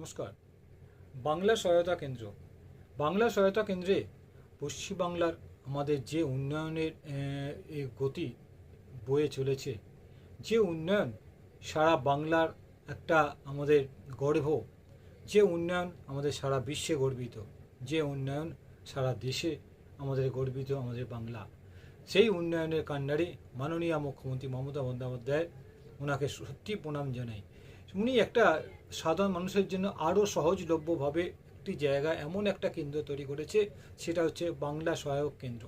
নমস্কার। বাংলা সহায়তা কেন্দ্র। বাংলা সহায়তা কেন্দ্রে পশ্চিমবাংলার আমাদের যে উন্নয়নের গতি বয়ে চলেছে, যে উন্নয়ন সারা বাংলার একটা আমাদের গর্ব, যে উন্নয়ন আমাদের সারা বিশ্বে গর্বিত, যে উন্নয়ন সারা দেশে আমাদের গর্বিত আমাদের বাংলা। সেই উন্নয়নের কাণ্ডারে মাননীয় মুখ্যমন্ত্রী মমতা বন্দ্যোপাধ্যায় ওনাকে সত্যি প্রণাম জানাই। উনি একটা সাধারণ মানুষের জন্য আরও সহজলভ্যভাবে একটি জায়গা, এমন একটা কেন্দ্র তৈরি করেছে, সেটা হচ্ছে বাংলা সহায়ক কেন্দ্র।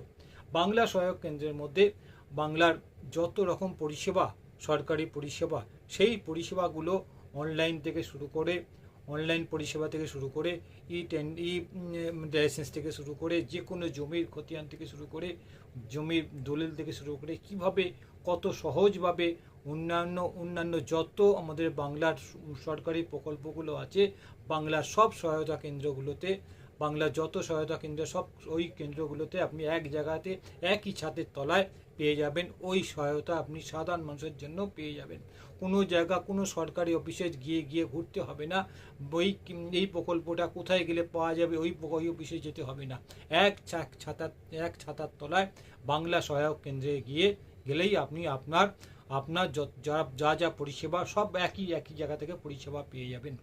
বাংলা সহায়ক কেন্দ্রের মধ্যে বাংলার যত রকম পরিষেবা, সরকারি পরিষেবা, সেই পরিষেবাগুলো অনলাইন থেকে শুরু করে অনলাইন পরিষেবা থেকে শুরু করে ই টেন ই লাইসেন্স থেকে শুরু করে যে কোনো জমির খতিয়ান থেকে শুরু করে জমির দলিল থেকে শুরু করে কীভাবে কত সহজভাবে অন্যান্য অন্যান্য যত আমাদের বাংলার সরকারি প্রকল্পগুলো আছে, বাংলার সব সহায়তা কেন্দ্রগুলোতে, বাংলার যত সহায়তা কেন্দ্র সব ওই কেন্দ্রগুলোতে আপনি এক জায়গাতে একই ছাদের তলায় পেয়ে যাবেন। ওই সহায়তা আপনি সাধারণ মানুষের জন্য পেয়ে যাবেন। কোনো জায়গা, কোনো সরকারি অফিসে গিয়ে গিয়ে ঘুরতে হবে না। ওই এই প্রকল্পটা কোথায় গেলে পাওয়া যাবে, ওই ওই অফিসে যেতে হবে না। এক ছা- ছাতার, এক ছাতার তলায় বাংলা সহায়ক কেন্দ্রে গিয়ে গেলেই আপনি আপনার আপনার যা যা পরিষেবা সব একই একই জায়গা থেকে পরিষেবা পেয়ে যাবেন।